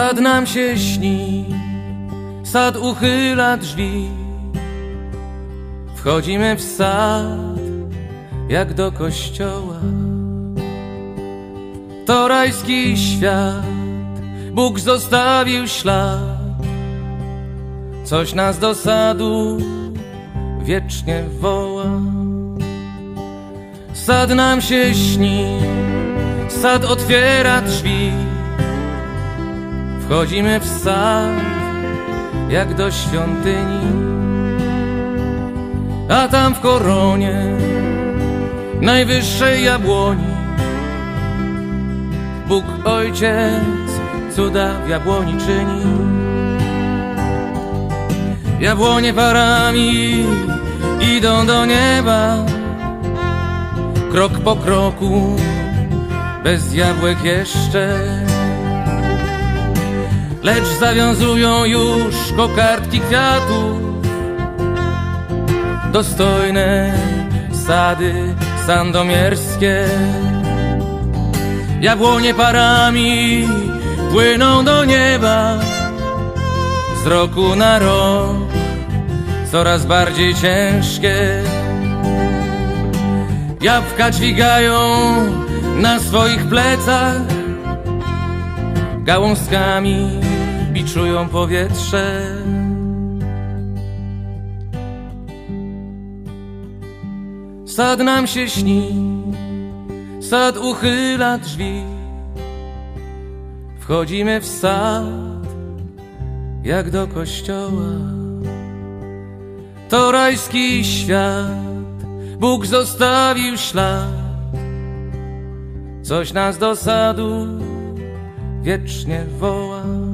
Sad nam się śni, sad uchyla drzwi. Wchodzimy w sad, jak do kościoła. To rajski świat, Bóg zostawił ślad. Coś nas do sadu wiecznie woła. Sad nam się śni, sad otwiera drzwi. Wchodzimy w sad, jak do świątyni. A tam w koronie najwyższej jabłoni Bóg Ojciec cuda w jabłoni czyni. Jabłonie parami idą do nieba, krok po kroku, bez jabłek jeszcze. Lecz zawiązują już kokardki kwiatów, dostojne sady sandomierskie. Jabłonie parami płyną do nieba z roku na rok coraz bardziej ciężkie. Jabłka dźwigają na swoich plecach, gałązkami biczują powietrze. Sad nam się śni, sad uchyla drzwi. Wchodzimy w sad, jak do kościoła. To rajski świat, Bóg zostawił ślad. Coś nas do sadu wiecznie woła.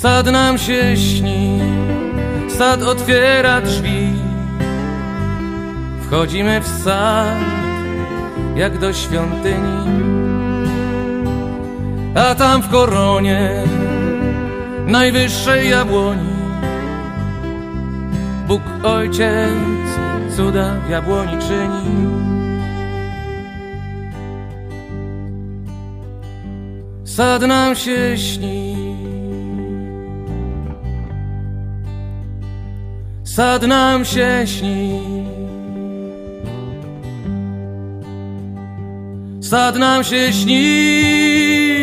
Sad nam się śni, sad otwiera drzwi. Wchodzimy w sad, jak do świątyni. A tam w koronie najwyższej jabłoni Bóg Ojciec cuda w jabłoni czyni. Sad nam się śni, sad nam się śni. Sad nam się śni.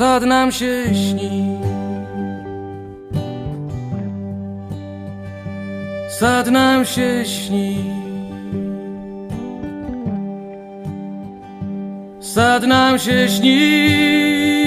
Sad nam się śni. Sad nam się śni. Sad nam się śni.